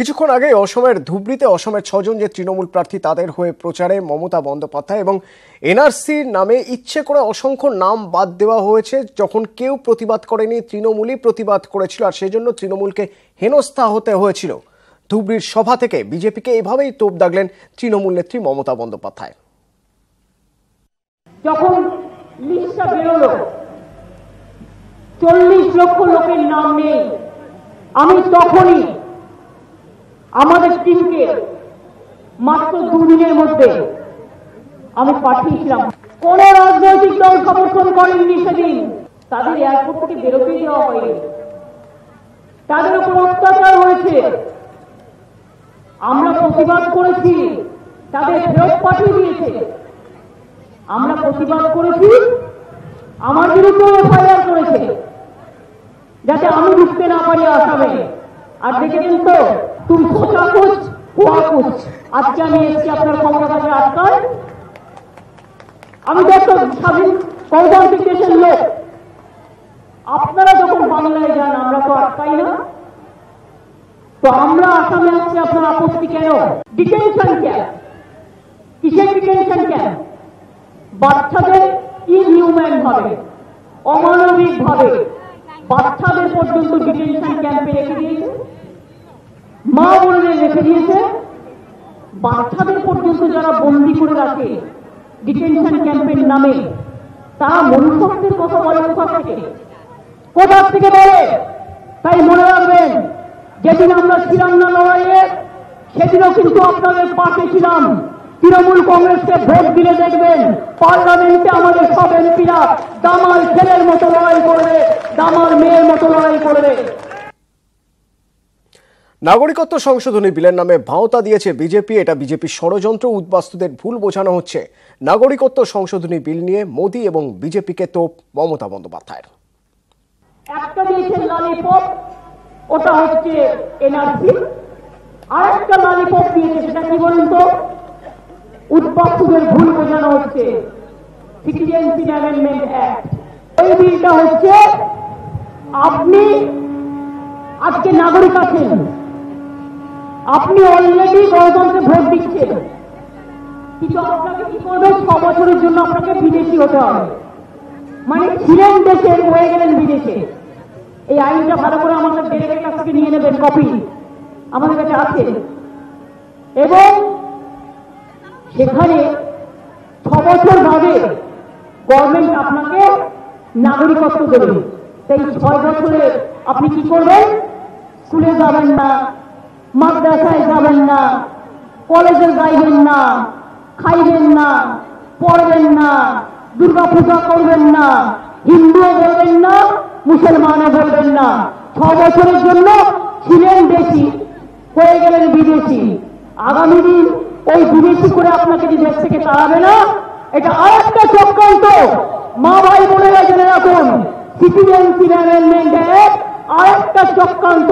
কিছুক্ষণ আগে অসমের ধুবড়িতে অসমের ছজন যে তৃণমূল প্রার্থী তাদের হয়ে প্রচারে মমতা বন্দ্যোপাধ্যায় এবং এনআরসির নামে ইচ্ছে করে অসংখ্য নাম বাদ দেওয়া হয়েছে। যখন কেউ প্রতিবাদ করেনি, তৃণমূলই প্রতিবাদ করেছিল আর সেই জন্য তৃণমূলকে হেনস্থা হতে হয়েছিল। ধুবড়ির সভা থেকে বিজেপিকে এভাবেই তোপ দাগলেন তৃণমূল নেত্রী মমতা বন্দ্যোপাধ্যায়। যখন চল্লিশ লক্ষ লোকের নাম নেই। আমি তখনই আমাদের টিমকে মাত্র দুদিনের মধ্যে আমি পাঠিয়েছিলাম। কোন রাজনৈতিক দল সমর্থন করেননি সেদিন। তাদের এয়ারপোর্ট থেকে বেরোতে দেওয়া হয়নি। তাদের উপর অত্যাচার হয়েছে। আমরা প্রতিবাদ করেছি। তাদের ফেরত পাঠিয়ে দিয়েছে। আমরা প্রতিবাদ করেছি। আমার বিরুদ্ধে এফআইআর করেছে। যাতে আমি ঢুকতে না পারি আসামে। আর দেখেছেন তো তুমি সোচা কুচ হুয়া কুচ আজকে আমি এসেছি আপনার ক্ষমতাকে আটকার আমি একটা স্বাধীন গণতান্ত্রিক দেশের লোক, আপনারা যখন বাংলায় যান, আমরা তো আটকাই না? তো আমরা আসামে আসছি আপনার আপত্তি কেন? ডিটেনশন ক্যাম্প কিসের ডিটেনশন ক্যাম্প বাচ্চাদের ইনহিউম্যান ভাবে, অমানবিক ভাবে বাচ্চাদের পর্যন্ত ডিটেনশন ক্যাম্পে রেখে দিয়েছে? মা বোনদের রেখে দিয়েছে, বাচ্চাদের পর্যন্ত যারা বন্দি করে রাখে ডিটেনশন ক্যাম্পের নামে, তারা মনুষ্যত্বের কথা বলে কোথা থেকে। কোথা থেকে বলে? তাই মনে রাখবেন, যেদিন আমরা ছিলাম না লড়াইয়ে, সেদিনও কিন্তু আপনাদের পাশে ছিলাম। তৃণমূল কংগ্রেসকে ভোট দিলে দেখবেন, পার্লামেন্টে আমাদের সব এমপিরা দামাল ছেলের মতো লড়াই করবে, দামাল মেয়ের মতো লড়াই করবে। নাগরিকত্ব সংশোধনী বিলের নামে ভাওতা দিয়েছে বিজেপি। এটা বিজেপির ষড়যন্ত্র, উদ্বাস্তুদের ভুল বোঝানো হচ্ছে। নাগরিকত্ব সংশোধনী বিল নিয়ে মোদী এবং বিজেপিকে তোপ মমতা বন্দ্যোপাধ্যায়ের। উদ্বাস্তুদের আপনি আজকে নাগরিক আছেন। আপনি অলরেডি গণতন্ত্রে ভোট দিচ্ছেন। কিন্তু আপনাকে কি করবে? ছ বছরের জন্য আপনাকে বিদেশি হতে হবে। মানে ছিলেন দেশে, হয়ে গেলেন বিদেশে। এই আইনটা ভালো করে আমাদের ডেরেকের কাছ থেকে নিয়ে নেবেন, কপি। আমাদের কাছে আছে। এবং সেখানে ছ বছর বাদে গভর্নমেন্ট আপনাকে নাগরিকত্ব দেবে। সেই ছয় বছরে আপনি কি করবেন? স্কুলে যাবেন না মাদ্রাসায় যাবেন না, কলেজে যাইবেন না, খাইবেন না, পড়বেন না দুর্গা পূজা করবেন না, হিন্দুও বলবেন না, মুসলমানও বলবেন না। ছ বছরের জন্য ছিলেন বেশি, হয়ে গেলেন বিদেশি। আগামী দিন ওই বিদেশি করে আপনাকে যে দেশ থেকে তাড়াবে না, এটা আরেকটা চক্রান্ত। মা ভাই বোনেরা জেনে রাখুন সিটিজেনশিপ অ্যামেন্ডমেন্ট আরেকটা চক্রান্ত।